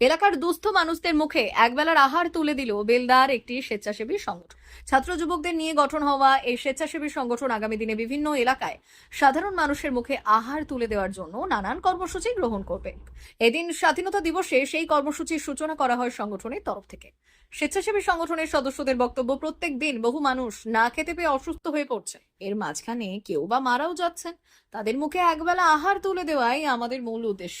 এলাকার দুস্থ মানুষদের মুখে একবেলার আহার তুলে দিল বেলদার একটি স্বেচ্ছাসেবী সংগঠন। ছাত্র যুবকদের নিয়ে গঠন হওয়া এই স্বেচ্ছাসেবী সংগঠন আগামী দিনে বিভিন্ন এলাকায় সাধারণ মানুষের মুখে আহার তুলে দেওয়ার জন্য নানান কর্মসূচি গ্রহণ করবে। এদিন স্বাধীনতা দিবসে সেই কর্মসূচির সূচনা করা হয় সংগঠনের তরফ থেকে। স্বেচ্ছাসেবী সংগঠনের সদস্যদের বক্তব্য, প্রত্যেক দিন বহু মানুষ না খেতে পেয়ে অসুস্থ হয়ে পড়ছে। এর মাঝখানে কেউ বা মারাও যাচ্ছেন। তাদের মুখে একবেলা আহার তুলে দেওয়াই আমাদের মূল উদ্দেশ্য।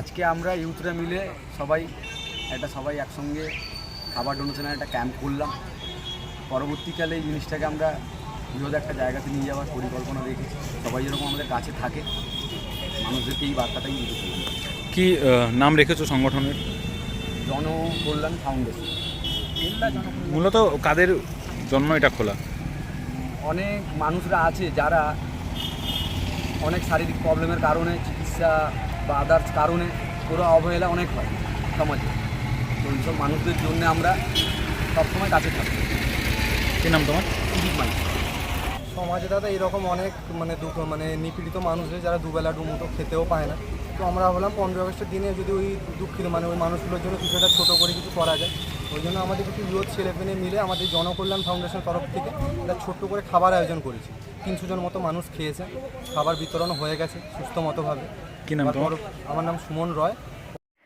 আজকে আমরা ইউথরা মিলে সবাই একটা সবাই একসঙ্গে খাবার ডোনেশনের একটা ক্যাম্প করলাম। পরবর্তীকালে এই জিনিসটাকে আমরা বৃহৎ একটা জায়গাতে নিয়ে যাওয়ার পরিকল্পনা রেখেছি। সবাই যেরকম আমাদের কাছে থাকে মানুষদেরকে এই বার্তাটাই দিতে কি নাম রেখেছো সংগঠনের? জনকল্যাণ ফাউন্ডেশন। মূলত কাদের জন্ম এটা খোলা? অনেক মানুষরা আছে যারা অনেক শারীরিক প্রবলেমের কারণে চিকিৎসা বা আদার্স কারণে পুরো অবহেলা অনেক হয় সমাজে। তো এইসব মানুষদের জন্য আমরা সবসময় কাছে থাকি। কি নাম তোমার? মাইক সমাজে দাদা এরকম অনেক মানে দুঃখ মানে নিপীড়িত মানুষ আছে যারা দুবেলা দুমুটো খেতেও পায় না। তো আমরা ভাবলাম পনেরো আগস্টের দিনে যদি ওই দুঃখিত মানে ওই মানুষগুলোর জন্য কিছু একটা ছোটো করে কিছু করা যায়। ওই জন্য আমাদের কিছু ইউথ ছেলেপেলে মিলে আমাদের জনকল্যাণ ফাউন্ডেশনের তরফ থেকে একটা ছোট্ট করে খাবার আয়োজন করেছি। তিনশো জন মতো মানুষ খেয়েছে। খাবার বিতরণ হয়ে গেছে সুস্থ মতোভাবে কি নাম তোমার? আমার নাম সুমন রয়।